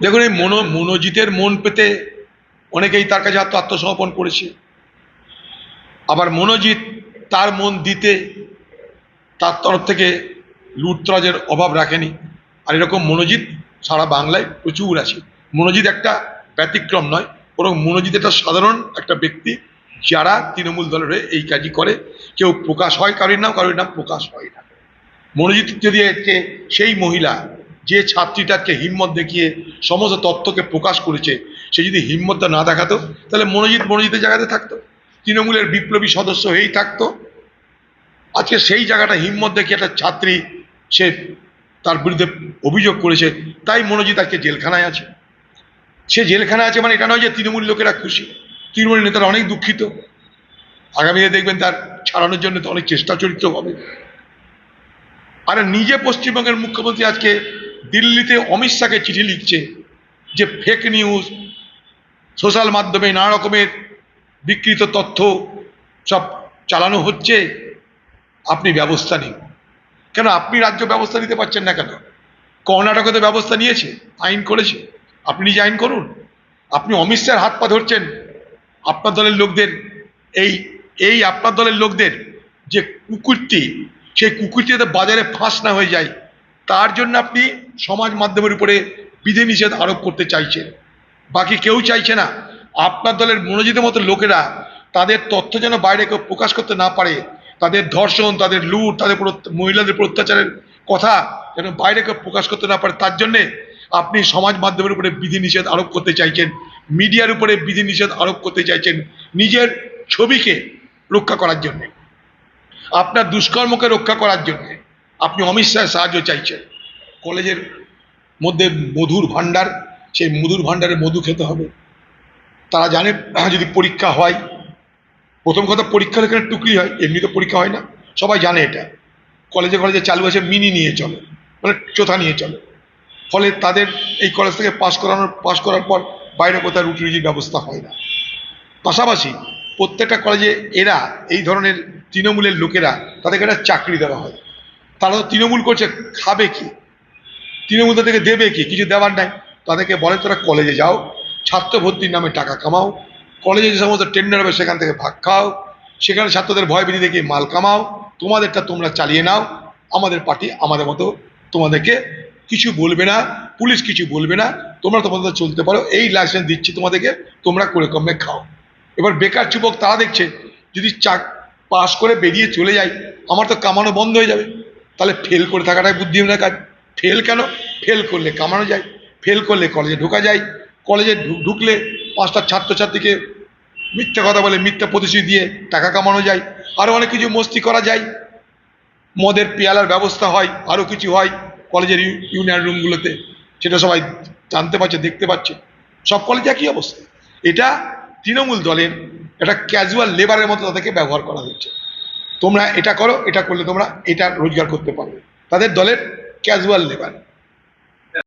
দেখুন, এই মনো, মনোজিতের মন পেতে অনেকেই তার কাছে আত্ম আত্মসমর্পণ করেছে। আবার মনোজিৎ তার মন দিতে তার তরফ থেকে লুটতরাজের অভাব রাখেনি। আর এরকম মনোজিৎ সারা বাংলায় প্রচুর আছে। মনোজিৎ একটা ব্যতিক্রম নয়, বরং মনোজিৎ একটা সাধারণ একটা ব্যক্তি যারা তৃণমূল দলের হয়ে এই কাজই করে। কেউ প্রকাশ হয় কারোর নাম কারোর নাম প্রকাশ হয় না। মনোজিৎ যদি সেই মহিলা যে ছাত্রীটাকে হিম্মত দেখিয়ে সমস্ত তথ্যকে প্রকাশ করেছে, সে যদি হিম্মতটা না দেখাতো, তাহলে মনোজিৎ মনোজিতের জায়গাতে থাকতো, তৃণমূলের বিপ্লবী সদস্য হয়েই থাকতো। আজকে সেই জায়গাটা হিম্মত দেখিয়ে একটা ছাত্রী সে তার বিরুদ্ধে অভিযোগ করেছে, তাই মনোজিৎ আজকে জেলখানায় আছে। সে জেলখানায় আছে মানে এটা নয় যে তৃণমূল লোকেরা খুশি, তৃণমূল নেতারা অনেক দুঃখিত। আগামীতে দেখবেন তার ছাড়ানোর জন্য তো অনেক চেষ্টা চরিত্র হবে। আর নিজে পশ্চিমবঙ্গের মুখ্যমন্ত্রী আজকে দিল্লিতে অমিত শাহকে চিঠি লিখছে যে ফেক নিউজ সোশ্যাল মাধ্যমে নানা রকমের বিকৃত তথ্য সব চালানো হচ্ছে। আপনি ব্যবস্থা নিন। কেন? আপনি রাজ্য ব্যবস্থা নিতে পারছেন না কেন? কর্ণাটকে তো ব্যবস্থা নিয়েছে, আইন করেছে। আপনি নিজে আইন করুন। আপনি অমিত শাহের হাত পা ধরছেন। আপনার দলের লোকদের এই এই আপনার দলের লোকদের যে কুকুরটি সেই কুকুরটি যাতে বাজারে ফাঁস না হয়ে যায়। তার জন্য আপনি সমাজ মাধ্যমের উপরে বিধিনিষেধ আরোপ করতে চাইছেন। বাকি কেউ চাইছে না। আপনার দলের মনোজিতের মতো লোকেরা তাদের তথ্য যেন বাইরে কেউ প্রকাশ করতে না পারে, তাদের ধর্ষণ, তাদের লুট, তাদের মহিলাদের উপর অত্যাচারের কথা যেন বাইরে কেউ প্রকাশ করতে না পারে, তার জন্যে আপনি সমাজ মাধ্যমের উপরে বিধিনিষেধ আরোপ করতে চাইছেন, মিডিয়ার উপরে বিধিনিষেধ আরোপ করতে চাইছেন নিজের ছবিকে রক্ষা করার জন্যে, আপনার দুষ্কর্মকে রক্ষা করার জন্য। আপনি অমিত শাহের সাহায্য চাইছেন। কলেজের মধ্যে মধুর ভাণ্ডার সেই মধুর ভাণ্ডারে মধু খেতে হবে। তারা জানে আহ, যদি পরীক্ষা হয় প্রথম কথা পরীক্ষার এখানে টুকলি হয় এমনি তো পরীক্ষা হয় না। সবাই জানে এটা। কলেজে কলেজে চালু আছে মিনি নিয়ে চলে মানে চোথা নিয়ে চলে। ফলে তাদের এই কলেজ থেকে পাশ করানোর পাশ করার পর বাইরে কোথাও রুটি রুজির ব্যবস্থা হয় না। পাশাপাশি প্রত্যেকটা কলেজে এরা এই ধরনের তৃণমূলের লোকেরা তাদেরকে একটা চাকরি দেওয়া হয়। তারা তো তৃণমূল করছে, খাবে কি? তৃণমূল তাদেরকে দেবে কি? কিছু দেওয়ার নাই। তাদেরকে বলে, তোরা কলেজে যাও, ছাত্র ভর্তির নামে টাকা কামাও, কলেজে যে সমস্ত টেন্ডার হবে সেখান থেকে ভাগ খাও, সেখানে ছাত্রদের ভয় ভীতি দেখে মাল কামাও, তোমাদেরটা তোমরা চালিয়ে নাও, আমাদের পার্টি আমাদের মতো তোমাদেরকে কিছু বলবে না, পুলিশ কিছু বলবে না, তোমরা তোমাদের চলতে পারো, এই লাইসেন্স দিচ্ছি তোমাদেরকে, তোমরা করে কমে খাও। এবার বেকার যুবক তারা দেখছে, যদি চাক, পাশ করে বেরিয়ে চলে যায়, আমার তো কামানো বন্ধ হয়ে যাবে। তাহলে ফেল করে থাকাটাই বুদ্ধিমানের কাজ। ফেল কেন? ফেল করলে কামানো যায়। ফেল করলে কলেজে ঢোকা যায়। কলেজে ঢুকলে পাঁচটা ছাত্রছাত্রীকে মিথ্যা কথা বলে, মিথ্যা প্রতিশ্রুতি দিয়ে টাকা কামানো যায়। আরও অনেক কিছু মস্তি করা যায়। মদের পেয়ালার ব্যবস্থা হয় আরও কিছু হয় কলেজের ইউনিয়ন রুমগুলোতে সেটা সবাই জানতে পারছে, দেখতে পাচ্ছে সব কলেজে একই অবস্থা। এটা তৃণমূল দলের একটা ক্যাজুয়াল লেবারের মতো তাদেরকে ব্যবহার করা হচ্ছে। তোমরা এটা করো এটা করলে তোমরা এটা রোজগার করতে পারবে। তাদের দলের ক্যাজুয়াল লেবার